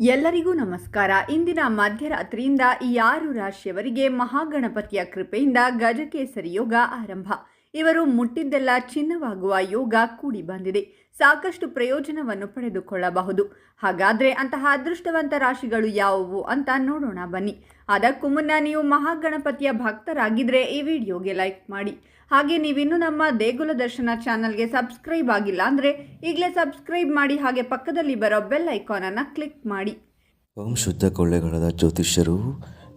ಎಲ್ಲರಿಗೂ ನಮಸ್ಕಾರ. ಇಂದಿನ ಮಧ್ಯರಾತ್ರಿಯಿಂದ ಈ ಆರು ರಾಶಿಯವರಿಗೆ ಮಹಾಗಣಪತಿಯ ಕೃಪೆಯಿಂದ ಗಜಕೇಸರಿ ಯೋಗ ಆರಂಭ. ಇವರು ಮುಟ್ಟಿದ್ದೆಲ್ಲ ಚಿನ್ನವಾಗುವ ಯೋಗ ಕೂಡಿ ಬಂದಿದೆ. ಸಾಕಷ್ಟು ಪ್ರಯೋಜನವನ್ನು ಪಡೆದುಕೊಳ್ಳಬಹುದು. ಹಾಗಾದ್ರೆ ಅಂತಹ ಅದೃಷ್ಟವಂತ ರಾಶಿಗಳು ಯಾವುವು ಅಂತ ನೋಡೋಣ ಬನ್ನಿ. ಅದಕ್ಕೂ ಮುನ್ನ ನೀವು ಮಹಾಗಣಪತಿಯ ಭಕ್ತರಾಗಿದ್ದರೆ ಈ ವಿಡಿಯೋಗೆ ಲೈಕ್ ಮಾಡಿ. ಹಾಗೆ ನೀವಿನ್ನು ನಮ್ಮ ದೇಗುಲ ದರ್ಶನ ಚಾನಲ್ಗೆ ಸಬ್ಸ್ಕ್ರೈಬ್ ಆಗಿಲ್ಲ ಅಂದರೆ ಈಗಲೇ ಸಬ್ಸ್ಕ್ರೈಬ್ ಮಾಡಿ ಹಾಗೆ ಪಕ್ಕದಲ್ಲಿ ಬರೋ ಬೆಲ್ ಐಕಾನನ್ನು ಕ್ಲಿಕ್ ಮಾಡಿ. ಓಂ ಶುದ್ಧ ಕೊಳ್ಳೆಗಳದ ಜ್ಯೋತಿಷ್ಯರು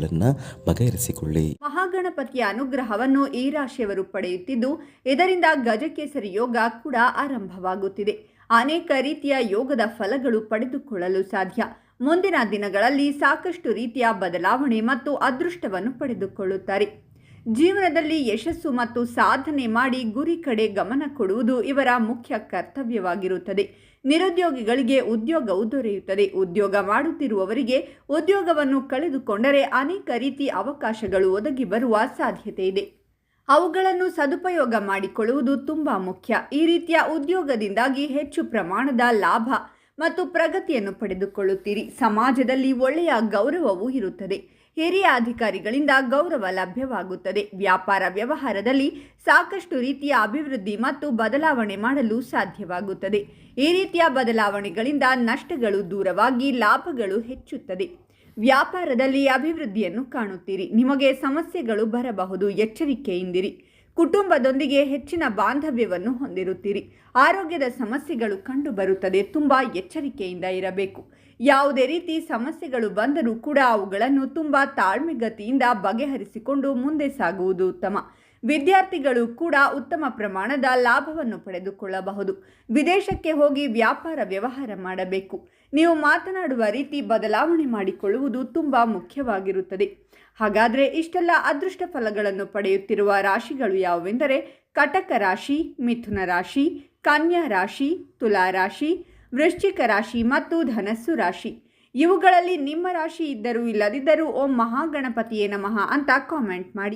ಸಮಸ್ಯೆಗಳನ್ನು ಬಗೆಹರಿಸಿಕೊಳ್ಳಿ. ಮಹಾಗಣಪತಿಯ ಅನುಗ್ರಹವನ್ನು ಈ ರಾಶಿಯವರು ಪಡೆಯುತ್ತಿದ್ದು, ಇದರಿಂದ ಗಜಕೇಸರಿ ಯೋಗ ಕೂಡ ಆರಂಭವಾಗುತ್ತಿದೆ. ಅನೇಕ ರೀತಿಯ ಯೋಗದ ಫಲಗಳು ಪಡೆದುಕೊಳ್ಳಲು ಸಾಧ್ಯ. ಮುಂದಿನ ದಿನಗಳಲ್ಲಿ ಸಾಕಷ್ಟು ರೀತಿಯ ಬದಲಾವಣೆ ಮತ್ತು ಅದೃಷ್ಟವನ್ನು ಪಡೆದುಕೊಳ್ಳುತ್ತಾರೆ. ಜೀವನದಲ್ಲಿ ಯಶಸ್ಸು ಮತ್ತು ಸಾಧನೆ ಮಾಡಿ ಗುರಿ ಕಡೆ ಗಮನ ಕೊಡುವುದು ಇವರ ಮುಖ್ಯ ಕರ್ತವ್ಯವಾಗಿರುತ್ತದೆ. ನಿರುದ್ಯೋಗಿಗಳಿಗೆ ಉದ್ಯೋಗವು ದೊರೆಯುತ್ತದೆ ಉದ್ಯೋಗ ಮಾಡುತ್ತಿರುವವರಿಗೆ ಉದ್ಯೋಗವನ್ನು ಕಳೆದುಕೊಂಡರೆ ಅನೇಕ ರೀತಿ ಅವಕಾಶಗಳು ಒದಗಿ ಬರುವ ಸಾಧ್ಯತೆ ಇದೆ. ಅವುಗಳನ್ನು ಸದುಪಯೋಗ ಮಾಡಿಕೊಳ್ಳುವುದು ತುಂಬ ಮುಖ್ಯ. ಈ ರೀತಿಯ ಉದ್ಯೋಗದಿಂದಾಗಿ ಹೆಚ್ಚು ಪ್ರಮಾಣದ ಲಾಭ ಮತ್ತು ಪ್ರಗತಿಯನ್ನು ಪಡೆದುಕೊಳ್ಳುತ್ತೀರಿ. ಸಮಾಜದಲ್ಲಿ ಒಳ್ಳೆಯ ಗೌರವವೂ ಇರುತ್ತದೆ. ಹಿರಿಯ ಅಧಿಕಾರಿಗಳಿಂದ ಗೌರವ ಲಭ್ಯವಾಗುತ್ತದೆ. ವ್ಯಾಪಾರ ವ್ಯವಹಾರದಲ್ಲಿ ಸಾಕಷ್ಟು ರೀತಿಯ ಅಭಿವೃದ್ಧಿ ಮತ್ತು ಬದಲಾವಣೆ ಮಾಡಲು ಸಾಧ್ಯವಾಗುತ್ತದೆ. ಈ ರೀತಿಯ ಬದಲಾವಣೆಗಳಿಂದ ನಷ್ಟಗಳು ದೂರವಾಗಿ ಲಾಭಗಳು ಹೆಚ್ಚುತ್ತದೆ. ವ್ಯಾಪಾರದಲ್ಲಿ ಅಭಿವೃದ್ಧಿಯನ್ನು ಕಾಣುತ್ತೀರಿ. ನಿಮಗೆ ಸಮಸ್ಯೆಗಳು ಬರಬಹುದು. ಎಚ್ಚರಿಕೆಯಿಂದಿರಿ. ಕುಟುಂಬದೊಂದಿಗೆ ಹೆಚ್ಚಿನ ಬಾಂಧವ್ಯವನ್ನು ಹೊಂದಿರುತ್ತೀರಿ. ಆರೋಗ್ಯದ ಸಮಸ್ಯೆಗಳು ಕಂಡುಬರುತ್ತದೆ. ತುಂಬ ಎಚ್ಚರಿಕೆಯಿಂದ ಇರಬೇಕು. ಯಾವುದೇ ರೀತಿ ಸಮಸ್ಯೆಗಳು ಬಂದರೂ ಕೂಡ ಅವುಗಳನ್ನು ತುಂಬ ತಾಳ್ಮೆಗತಿಯಿಂದ ಬಗೆಹರಿಸಿಕೊಂಡು ಮುಂದೆ ಸಾಗುವುದು ಉತ್ತಮ. ವಿದ್ಯಾರ್ಥಿಗಳು ಕೂಡ ಉತ್ತಮ ಪ್ರಮಾಣದ ಲಾಭವನ್ನು ಪಡೆದುಕೊಳ್ಳಬಹುದು. ವಿದೇಶಕ್ಕೆ ಹೋಗಿ ವ್ಯಾಪಾರ ವ್ಯವಹಾರ ಮಾಡಬೇಕು. ನೀವು ಮಾತನಾಡುವ ರೀತಿ ಬದಲಾವಣೆ ಮಾಡಿಕೊಳ್ಳುವುದು ತುಂಬ ಮುಖ್ಯವಾಗಿರುತ್ತದೆ. ಹಾಗಾದರೆ ಇಷ್ಟೆಲ್ಲ ಅದೃಷ್ಟ ಫಲಗಳನ್ನು ಪಡೆಯುತ್ತಿರುವ ರಾಶಿಗಳು ಯಾವುವೆಂದರೆ ಕಟಕ ರಾಶಿ, ಮಿಥುನ ರಾಶಿ, ಕನ್ಯಾ ರಾಶಿ, ತುಲಾ ರಾಶಿ, ವೃಶ್ಚಿಕ ರಾಶಿ ಮತ್ತು ಧನಸ್ಸು ರಾಶಿ. ಇವುಗಳಲ್ಲಿ ನಿಮ್ಮ ರಾಶಿ ಇದ್ದರೂ ಇಲ್ಲದಿದ್ದರೂ ಓಂ ಮಹಾಗಣಪತಿಯೇ ನಮಃ ಅಂತ ಕಾಮೆಂಟ್ ಮಾಡಿ.